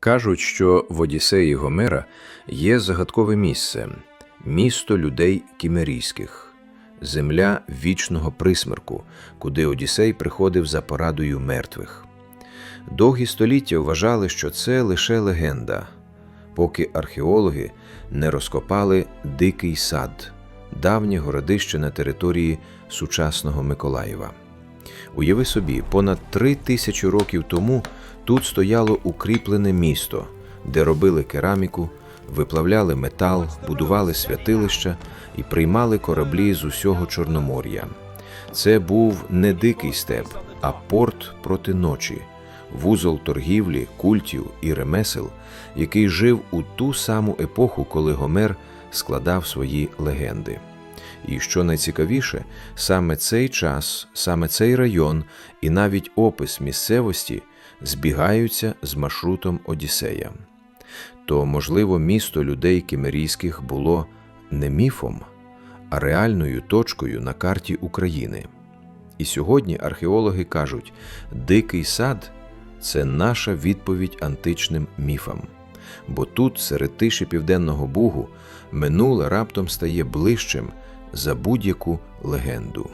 Кажуть, що в Одіссеї Гомера є загадкове місце місто людей кімерійських, земля вічного присмерку, куди Одіссей приходив за порадою мертвих. Довгі століття вважали, що це лише легенда, поки археологи не розкопали Дикий сад, давнє городище на території сучасного Миколаєва. Уяви собі, понад три тисячі років тому тут стояло укріплене місто, де робили кераміку, виплавляли метал, будували святилища і приймали кораблі з усього Чорномор'я. Це був не дикий степ, а порт проти ночі, вузол торгівлі, культів і ремесел, який жив у ту саму епоху, коли Гомер складав свої легенди. І що найцікавіше, саме цей час, саме цей район і навіть опис місцевості збігаються з маршрутом Одіссея. То, можливо, місто людей кімерійських було не міфом, а реальною точкою на карті України. І сьогодні археологи кажуть, дикий сад це наша відповідь античним міфам. Бо тут, серед тиші Південного Бугу, минуле раптом стає ближчим за будь-яку легенду.